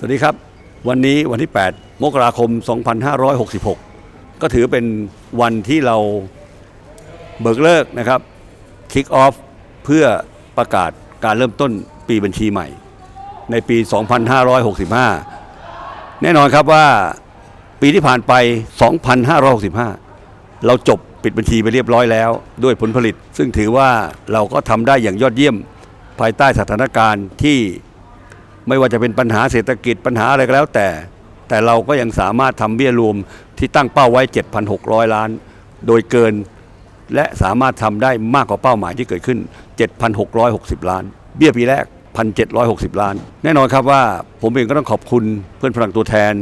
สวัสดีครับ วันนี้วันที่ 8 มกราคม 2566 ก็ถือเป็นวันที่เราเบิกเลิกนะครับคิกออฟเพื่อประกาศการเริ่มต้นปีบัญชีใหม่ ในปี 2565 แน่นอนครับว่าปีที่ผ่านไป 2565 เราจบปิดบัญชีไปเรียบร้อยแล้ว ด้วยผลผลิต ซึ่งถือว่าเราก็ทำได้อย่างยอดเยี่ยมภายใต้สถานการณ์ที่ ไม่ว่าจะเป็นปัญหาเศรษฐกิจปัญหาอะไรก็แล้วแต่ แต่เราก็ยังสามารถทำเบี้ยรวมที่ตั้งเป้าไว้ 7,600 ล้าน โดยเกิน และสามารถทำได้มากกว่าเป้าหมายที่เกิดขึ้น 7,660 ล้าน เบี้ยปีแรก 1,760 ล้าน แน่นอนครับว่าผมเองก็ต้องขอบคุณเพื่อนพลังตัวแทน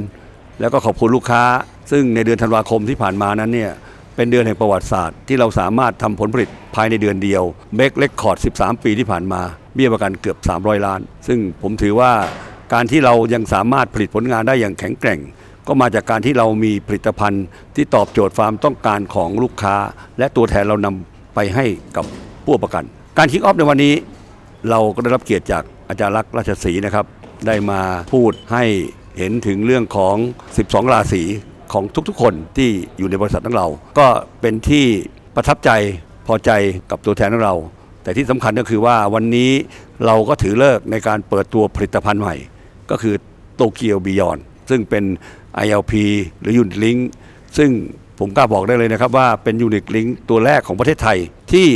แล้วก็ขอบคุณลูกค้า ซึ่งในเดือนธันวาคมที่ผ่านมานั้นเนี่ย เป็นเดือนแห่งประวัติศาสตร์ที่เราสามารถทำผลผลิตภายในเดือนเดียวเบกเล็กคอร์ด 13 ปีที่ผ่านมา เบี้ยประกันเกือบ 300 ล้าน ซึ่งผมถือว่าการที่เรายังสามารถผลิตผลงานได้อย่างแข็งแกร่ง ก็มาจากการที่เรามีผลิตภัณฑ์ ที่ตอบโจทย์ความต้องการของลูกค้า และตัวแทนเรานำไปให้กับผู้ประกัน การคิกออฟในวันนี้ เราก็ได้รับเกียรติจากอาจารย์ลักษ์ราชศรีนะครับ ได้มาพูดให้เห็นถึงเรื่องของ 12 ราศี ของทุกๆ คนที่อยู่ในบริษัทของเรา ก็เป็นที่ประทับใจพอใจกับตัวแทนของเรา แต่ที่สำคัญก็คือว่าวันนี้เราก็ถือเลิกในการเปิดตัวผลิตภัณฑ์ใหม่ ก็คือโตเกียวบิยอนซึ่งเป็น ILP หรือ Unit Link ซึ่งผมกล้าบอกได้เลยนะครับว่าเป็น Unit Link ตัวแรกของประเทศไทยที่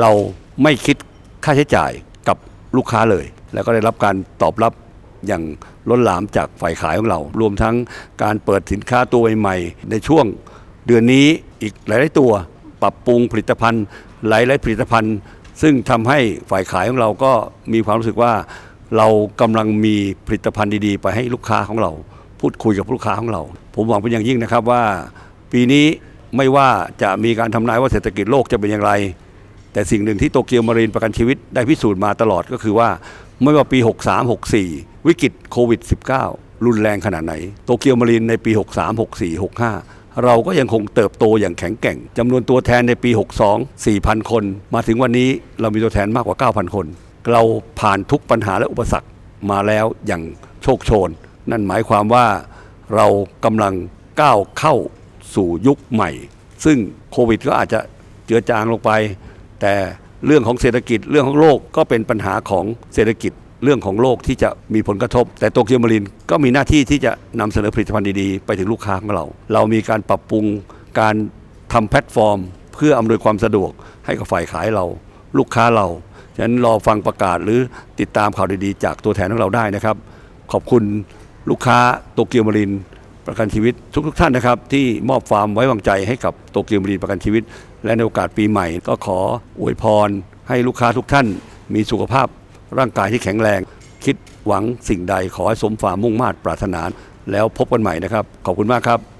เราไม่คิดค่าใช้จ่ายกับลูกค้าเลย แล้วก็ได้รับการตอบรับ อย่างล้นหลามจากฝ่ายขายของเรา รวมทั้งการเปิดสินค้าตัวใหม่ๆในช่วงเดือนนี้อีกหลายๆตัว ปรับปรุงผลิตภัณฑ์ หลายๆผลิตภัณฑ์ ซึ่งทำให้ฝ่ายขายของเราก็มีความรู้สึกว่า เรากำลังมีผลิตภัณฑ์ดีๆ ไปให้ลูกค้าของเรา พูดคุยกับลูกค้าของเรา ผมหวังเป็นอย่างยิ่งนะครับว่า ปีนี้ไม่ว่าจะมีการทำนายว่าเศรษฐกิจโลกจะเป็นอย่างไร แต่สิ่งหนึ่งที่โตเกียวมารีนประกันชีวิตได้พิสูจน์มาตลอดก็คือว่า ไม่ว่าปี 63 64 วิกฤตโควิด -19 รุนแรงขนาดไหน โตเกียวมารีนในปี 63 64 65 เราก็ยังคงเติบโตอย่างแข็งแกร่งจำนวนตัวแทนในปี 62 4,000 คน มาถึงวันนี้เรามีตัวแทนมากกว่า 9,000 คน เราผ่านทุกปัญหาและอุปสรรคมาแล้วอย่างโชคโชน นั่นหมายความว่าเรากำลังก้าวเข้าสู่ยุคใหม่ ซึ่งโควิดก็อาจจะเจือจางลงไป แต่ เรื่องของเศรษฐกิจเรื่องของโลกก็เป็นปัญหาของเศรษฐกิจเรื่องของโลกที่จะมีผลกระทบ แต่โตเกียวมารินก็มีหน้าที่ที่จะนำเสนอผลิตภัณฑ์ดีๆ ไปถึงลูกค้าของเรา เรามีการปรับปรุงการทำแพลตฟอร์ม เพื่ออำนวยความสะดวกให้กับฝ่ายขายเรา ลูกค้าเราฉะนั้นรอฟังประกาศหรือติดตามข่าวดีๆ จากตัวแทนของเราได้นะครับ ขอบคุณลูกค้าโตเกียวมาริน ประกันชีวิตทุกๆท่านนะครับ ที่มอบความไว้วางใจให้กับโตเกียวบรีประกันชีวิต และในโอกาสปีใหม่ ก็ขออวยพร ให้ลูกค้าทุกท่าน มีสุขภาพร่างกายที่แข็งแรง คิดหวังสิ่งใดขอให้สมความมุ่งมา่ปรารถนาแล้วพบกันใหม่นะครับ ขอบคุณมากครับ